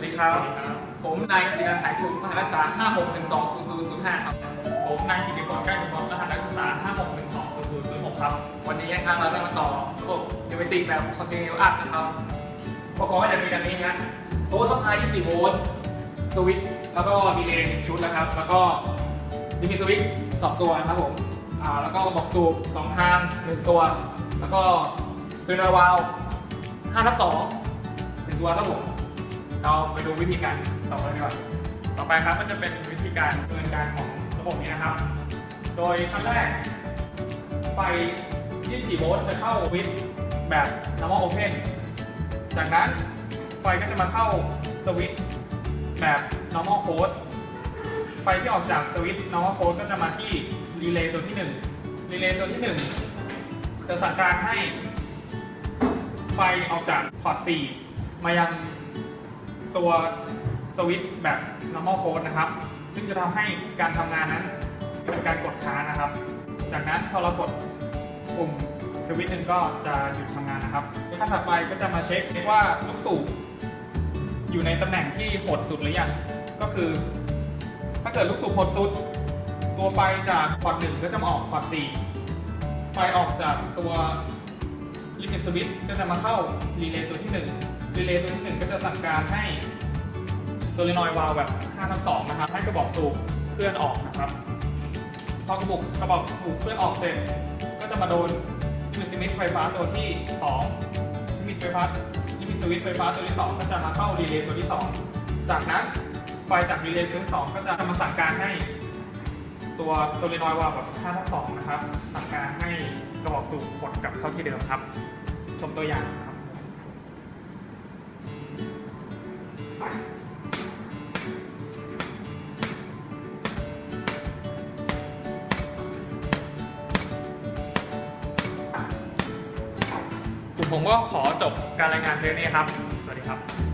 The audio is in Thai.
วัสดีครับ ผมนายกิตินันท์ถ่ายทุนมหารักษา 56120005 ครับ ผมนายกิติพลใกล้กุลรหัสนักศึกษา 56120006 ครับ วันนี้นะครับเราจะมาต่อระบบนิวเมติกแบบ Continuous Up นะครับอุปกรณ์ก็จะมีดังนี้ฮะโต๊ะซัพพลาย24โวลต์สวิตช์แล้วก็ดีเลย์หนึ่งชุดนะครับ แล้วก็มีมีสวิตช์สองตัวนะครับผมอ่าแล้วก็กระบอกสูบสองทางหนึ่งตัว แล้วก็คือรอวาล5ทับ2หนึ่งตัวครับผม เราไปดูวิธีการต่อเลยดีกว่า ต่อไปครับก็จะเป็นวิธีการดำเนินการของระบบนี้นะครับ โดยขั้นแรกไฟ24โวลต์จะเข้าวิดแบบ normal open จากนั้นไฟก็จะมาเข้าสวิตช์แบบ normal close ไฟที่ออกจากสวิตช์ normal close ก็จะมาที่รีเลย์ตัวที่1รีเลย์ตัวที่ 1 จะสั่งการให้ไฟออกจากพอร์ต 4 มายัง ตัวสวิตช์แบบ normal code นะครับ ซึ่งจะทำให้การทำงานนั้นเป็นการกดค้างนะครับ จากนั้นพอเรากดปุ่มสวิตช์หนึ่งก็จะหยุดทำงานนะครับขั้นถัดไปก็จะมาเช็คว่าลูกสูบอยู่ในตำแหน่งที่หดสุดหรือยังก็คือ ถ้าเกิดลูกสูบหดสุด ตัวไฟจากพอร์ตหนึ่งก็จะมาออกพอร์ตสี่ไฟออกจากตัวลิมิตสวิตช์ก็จะมาเข้ารีเลย์ตัวที่1 รีเลย์ตัวที่1ก็จะสั่งการให้โซลินอยวาลวแบบ5ทับ2นะครับ ให้กระบอกสูบเคลื่อนออกนะครับพอกระบอกกระบอกสูบเคลื่อนออกเสร็จ ก็จะมาโดนลิมิตสวิตช์ไฟฟ้าตัวที่2ลิมิตไฟฟ้าลิมิตสวิตช์ไฟฟ้าตัวที่ 2 ก็จะมาเข้ารีเลย์ตัวที่ 2 จากนั้นไฟจากรีเลย์ตัวที่2ก็จะมาสั่งการให้ตัวโซลินอยวาล์วแบบ5ทับ2นะครับ สั่งการให้กระบอกสูบกดกลับเข้าที่เดิมครับ ชมตัวอย่างครับ ผมก็ขอจบการรายงานเพลงนี้ครับ สวัสดีครับ